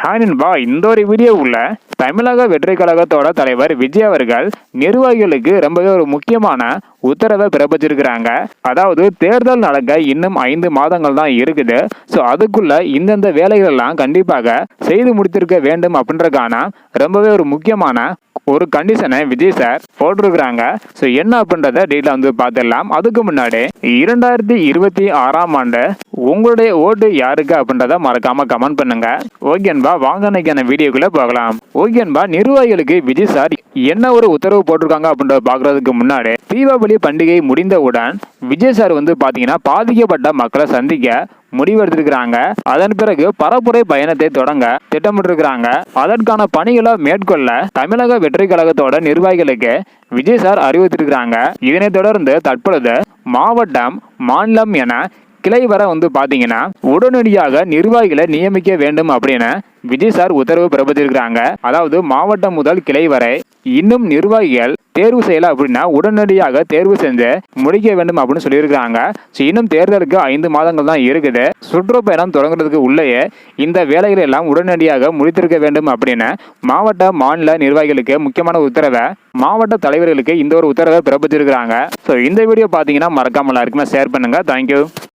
Hi நண்பா இந்த ஒரு வீடியோவுல தமிழக வெற்றி கழகத்தோட தலைவர் விஜய் அவர்கள் நிர்வாகிகளுக்கு ரொம்பவே ஒரு முக்கியமான உத்தரவை பிறப்பிச்சிருக்கிறாங்க. அதாவது தேர்தல் நடக்க இன்னும் ஐந்து மாதங்கள் தான் இருக்குது. ஸோ அதுக்குள்ள இந்தந்த வேலைகள் எல்லாம் கண்டிப்பாக செய்து முடித்திருக்க வேண்டும் அப்படின்றக்கான ரொம்பவே ஒரு முக்கியமான ஒரு கண்டிஷனை விஜய் சார் போட்டிருக்கிறாங்க. ஸோ என்ன அப்படின்றத டீட்டில் வந்து பார்த்துடலாம். அதுக்கு முன்னாடி இரண்டாயிரத்தி இருபத்தி ஆறாம் ஆண்டு உங்களுடைய ஓட்டு யாருக்கு அப்படின்றத மறக்காம கமெண்ட் பண்ணுங்க. ஓகேன்பா வாங்க அன்னைக்கான வீடியோக்குள்ள போகலாம். ஓகேன்பா நிர்வாகிகளுக்கு விஜய் சார் என்ன ஒரு உத்தரவு போட்டிருக்காங்க அப்படின்றத பார்க்கறதுக்கு முன்னாடி தீபாவளி பண்டிகை முடிந்தவுடன் விஜய் சார் வந்து பார்த்தீங்கன்னா பாதிக்கப்பட்ட மக்களை சந்திக்க முடிவெடுத்திருக்கிறாங்க. அதன் பிறகு பரப்புரை பயணத்தை தொடங்க திட்டமிட்டிருக்கிறாங்க. அதற்கான பணிகளை மேற்கொள்ள தமிழக வெற்றி கழகத்தோட நிர்வாகிகளுக்கு விஜய் சார் அறிவித்திருக்கிறாங்க இதனைத் தொடர்ந்து தற்பொழுது மாவட்டம் மாநிலம் என கிளை வர வந்து பாத்தீங்கன்னா உடனடியாக நிர்வாகிகளை நியமிக்க வேண்டும் அப்படின்னு விஜய் சார் உத்தரவு பிறப்பித்திருக்கிறாங்க. அதாவது மாவட்டம் முதல் கிளை வரை இன்னும் நிர்வாகிகள் தேர்வு செய்யல அப்படின்னா உடனடியாக தேர்வு செஞ்சு முடிக்க வேண்டும் அப்படின்னு சொல்லியிருக்கிறாங்க. ஸோ இன்னும் தேர்தலுக்கு ஐந்து மாதங்கள் தான் இருக்குது. சுற்றுப்பயணம் தொடங்குறதுக்கு உள்ளேயே இந்த வேலைகளை எல்லாம் உடனடியாக முடித்திருக்க வேண்டும் அப்படின்னு மாவட்ட மாநில நிர்வாகிகளுக்கு முக்கியமான உத்தரவை மாவட்ட தலைவர்களுக்கு இந்த ஒரு உத்தரவை பிறப்பிச்சிருக்கிறாங்க ஸோ இந்த வீடியோ பார்த்தீங்கன்னா மறக்காமல் எல்லாருக்குமே ஷேர் பண்ணுங்க. தேங்க்யூ